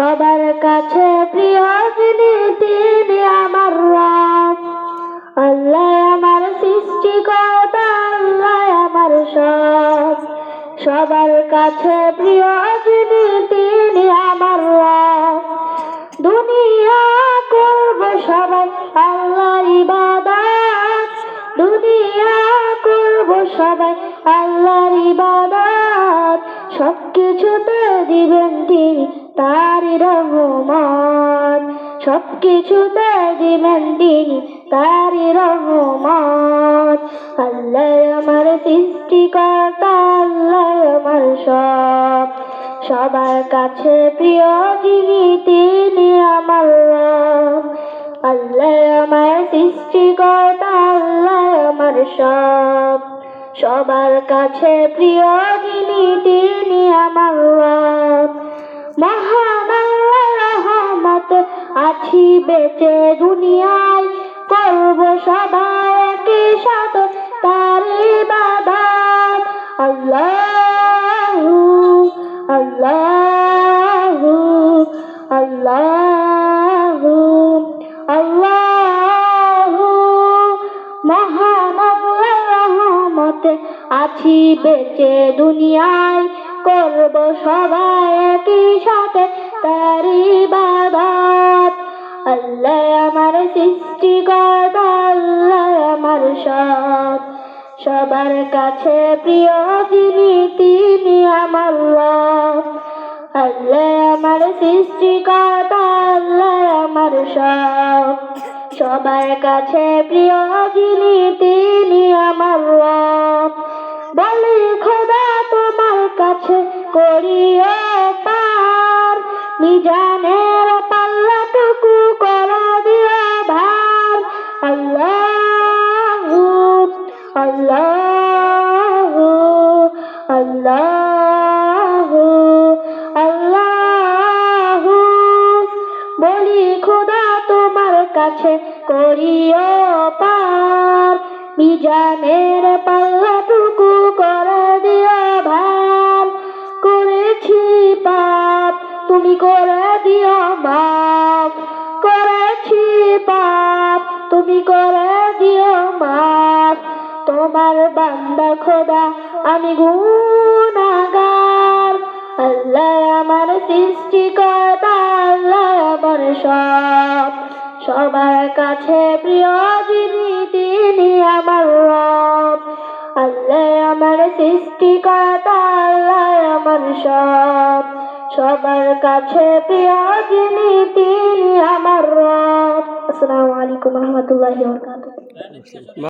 সবার কাছে প্রিয় যিনি তিনি আমার রব আল্লাহ আমার সৃষ্টিকর্তা, আল্লাহ আমার সব। সবার কাছে প্রিয় যিনি তিনি আমার রব দুনিয়া করব সবাই আল্লাহর ইবাদত। দুনিয়া করব সবাই আল্লাহর ইবাদত। সব কিছুতে দিবেন তিনি তারই রহমত সব কিছুতে দিবেন তিনি তারই রহমত আল্লাহ আমার সৃষ্টিকর্তা, আল্লাহ আমার সব। সবার কাছে প্রিয় যিনি, তিনি আমার রব। আল্লাহ আমার সৃষ্টিকর্তা, আল্লাহ আমার সব। সবার কাছে প্রিয় যিনি, তিনি আমার আল্লাহ রহমত আছি বেঁচে দুনিয়ায়, করব সবাই একই সাথে তার ইবাদত আল্লাহু আল্লাহু আল্লাহু আল্লাহু। মহান আছি বেঁচে দুনিয়ায় করব সবাই একই সাথে তার ইবাদত আল্লাহ আমার সৃষ্টিকর্তা আল্লাহ আমার সব সবার কাছে প্রিয় যিনি, তিনি আমার আল্লাহ আমার সৃষ্টিকর্তা আল্লাহ আমার সব সবার কাছে প্রিয় যিনি, তিনি আমার রব। বলি করিও পার মিজানের পাল্লাটুকু করা দিও ভার। আল্লাহু আল্লাহু আল্লাহু আল্লাহু। বলি, খোদা তোমার কাছে করিও পার। মিজানের পাল্লাটুকু তুমি করে দিও মাপ। করেছি পাপ, তুমি করে দিও মাপ। তোমার বান্দা খোদা, আমি গুনাগার আল্লাহ আমার সৃষ্টিকর্তা, আল্লাহ আমার সব। সবার কাছে প্রিয় যিনি, তিনি আমার রব। আল্লাহ আমার সৃষ্টিকর্তা, আল্লাহ আমার সব। সবার কাছে প্রিয় যিনি তিনি আমার রব। আসসালামু আলাইকুম রহমতুল্লাহি